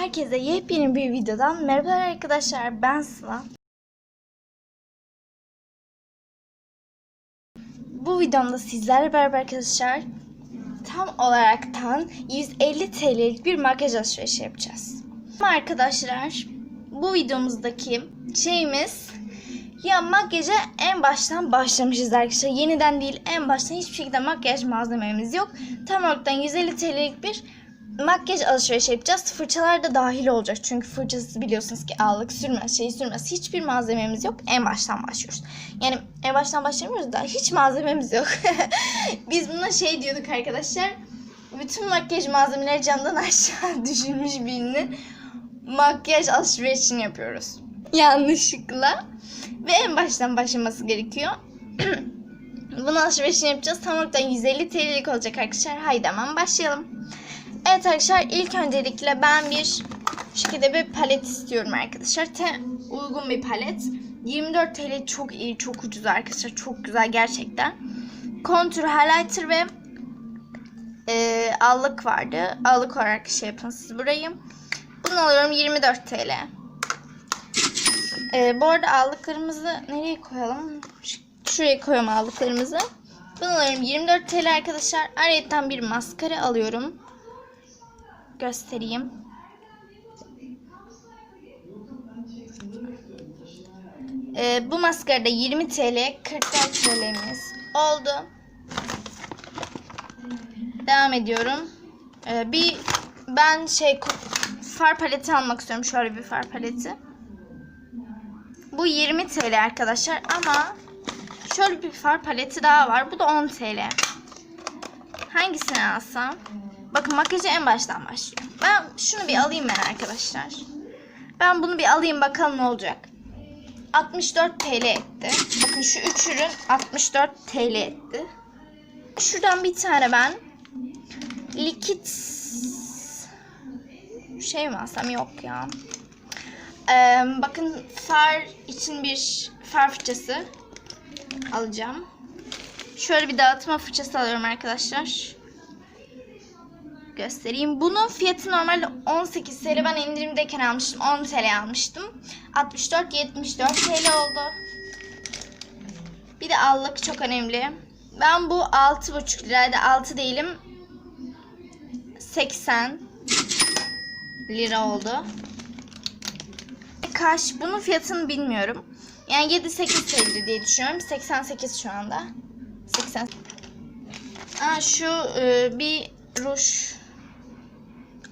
Herkese yepyeni bir videodan merhaba arkadaşlar ben Sıla. Bu videomda sizlerle beraber arkadaşlar tam olaraktan 150 TL'lik bir makyaj alışverişi yapacağız. Ama arkadaşlar bu videomuzdaki şeyimiz ya makyaja en baştan başlamışız arkadaşlar. Yeniden değil en baştan hiçbir şekilde makyaj malzememiz yok. Tam olaraktan 150 TL'lik bir makyaj alışverişi yapacağız. Fırçalar da dahil olacak. Çünkü fırçası biliyorsunuz ki allık sürmez, şey sürmez. Hiçbir malzememiz yok. En baştan başlıyoruz. Yani en baştan başlamıyoruz da hiç malzememiz yok. Biz buna şey diyorduk arkadaşlar. Bütün makyaj malzemeleri camdan aşağı düşürmüş birinin makyaj alışverişini yapıyoruz. Yanlışlıkla. Ve en baştan başlaması gerekiyor. Bunu alışverişini yapacağız. Tam olarak 150 TL'lik olacak arkadaşlar. Haydi hemen başlayalım. Evet arkadaşlar ilk öncelikle ben bir şekilde bir palet istiyorum arkadaşlar. Te, uygun bir palet. 24 TL çok iyi, çok ucuz arkadaşlar. Çok güzel gerçekten. Contour, highlighter ve e, allık vardı. Allık olarak şey yapın siz burayı. Bunu alıyorum 24 TL. E, bu arada allıklarımızı nereye koyalım? Şuraya koyalım allıklarımızı. Bunu alıyorum 24 TL arkadaşlar. Ayrıca bir maskara alıyorum göstereyim. Ee, bu maskarada 20 TL, 44 TL'miz oldu. Devam ediyorum. Ee, bir ben şey far paleti almak istiyorum. Şöyle bir far paleti. Bu 20 TL arkadaşlar ama şöyle bir far paleti daha var. Bu da 10 TL. Hangisini alsam? Bakın makyajı en baştan başlıyor. Ben şunu bir alayım ben arkadaşlar. Ben bunu bir alayım bakalım ne olacak. 64 TL etti. Bakın şu üç ürün 64 TL etti. Şuradan bir tane ben likit şey mi alsam yok ya. Ee, bakın far için bir far fırçası alacağım. Şöyle bir dağıtma fırçası alıyorum arkadaşlar göstereyim. Bunun fiyatı normalde 18 TL. Ben indirimdeyken almıştım. 10 TL almıştım. 64 74 TL oldu. Bir de allık çok önemli. Ben bu 6,5 liraydı. 6 değilim. 80 lira oldu. Kaş. Bunun fiyatını bilmiyorum. Yani 7-8 TL diye düşünüyorum. 88 şu anda. 80. Aa, şu e, bir ruj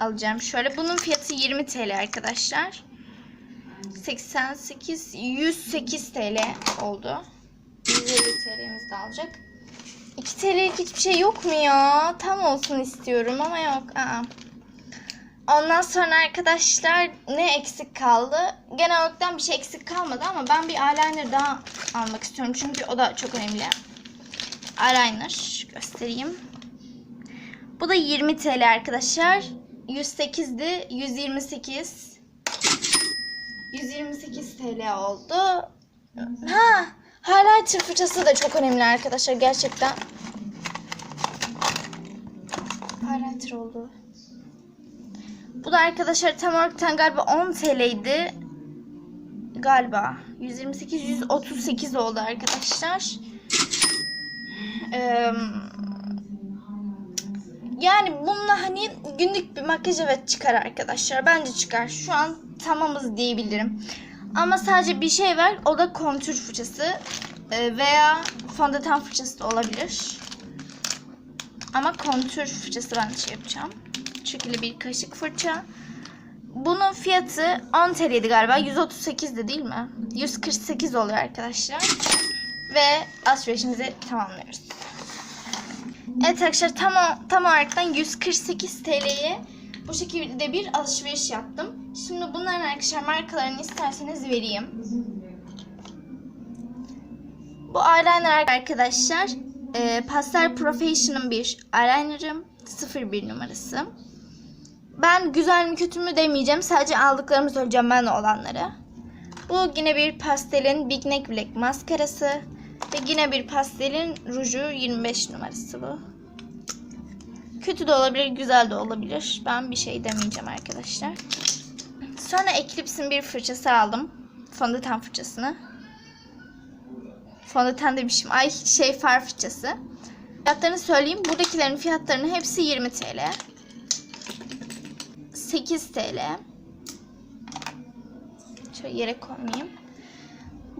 alacağım. Şöyle bunun fiyatı 20 TL arkadaşlar. 88 108 TL oldu. 150 TL'miz de alacak. 2 TL'lik hiçbir şey yok mu ya? Tam olsun istiyorum ama yok. Aa. Ondan sonra arkadaşlar ne eksik kaldı? Genel olarak bir şey eksik kalmadı ama ben bir eyeliner daha almak istiyorum. Çünkü o da çok önemli. Eyeliner göstereyim. Bu da 20 TL arkadaşlar. 108'di. 128. 128 TL oldu. Ha, highlighter fırçası da çok önemli arkadaşlar gerçekten. Highlighter oldu. Bu da arkadaşlar tam olarak galiba 10 TL'ydi. Galiba. 128 138 oldu arkadaşlar. Eee yani bununla hani günlük bir makyaj evet çıkar arkadaşlar. Bence çıkar. Şu an tamamız diyebilirim. Ama sadece bir şey var. O da kontür fırçası. Ee, veya fondöten fırçası da olabilir. Ama kontür fırçası ben şey yapacağım. Şekilde bir kaşık fırça. Bunun fiyatı 10 TL'ydi galiba. 138 de değil mi? 148 oluyor arkadaşlar. Ve alışverişimizi tamamlıyoruz. Evet arkadaşlar tam, tam olaraktan 148 TL'ye bu şekilde bir alışveriş yaptım. Şimdi bunların arkadaşlar markalarını isterseniz vereyim. Bu eyeliner arkadaşlar e, Pastel Profession'ın bir eyelinerım 01 numarası. Ben güzel mi kötü mü demeyeceğim. Sadece aldıklarımı söyleyeceğim ben olanları. Bu yine bir pastelin Big Neck Black maskarası. Ve yine bir pastelin ruju 25 numarası bu. Kötü de olabilir, güzel de olabilir. Ben bir şey demeyeceğim arkadaşlar. Sonra Eclipse'in bir fırçası aldım. Fondöten fırçasını. Fondöten demişim. Ay şey far fırçası. Fiyatlarını söyleyeyim. Buradakilerin fiyatlarının hepsi 20 TL. 8 TL. Şöyle yere koymayayım.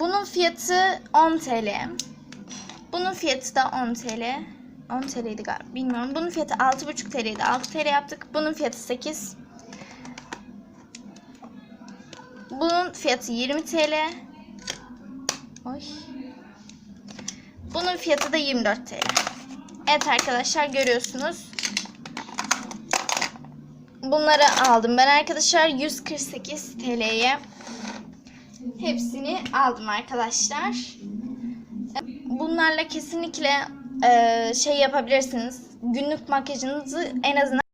Bunun fiyatı 10 TL. Bunun fiyatı da 10 TL. 10 TL'ydi galiba. Bilmiyorum. Bunun fiyatı 6,5 TL'ydi. 6 TL yaptık. Bunun fiyatı 8. Bunun fiyatı 20 TL. Oy. Bunun fiyatı da 24 TL. Evet arkadaşlar görüyorsunuz. Bunları aldım ben arkadaşlar 148 TL'ye. Hepsini aldım arkadaşlar. Bunlarla kesinlikle e, şey yapabilirsiniz. Günlük makyajınızı en azından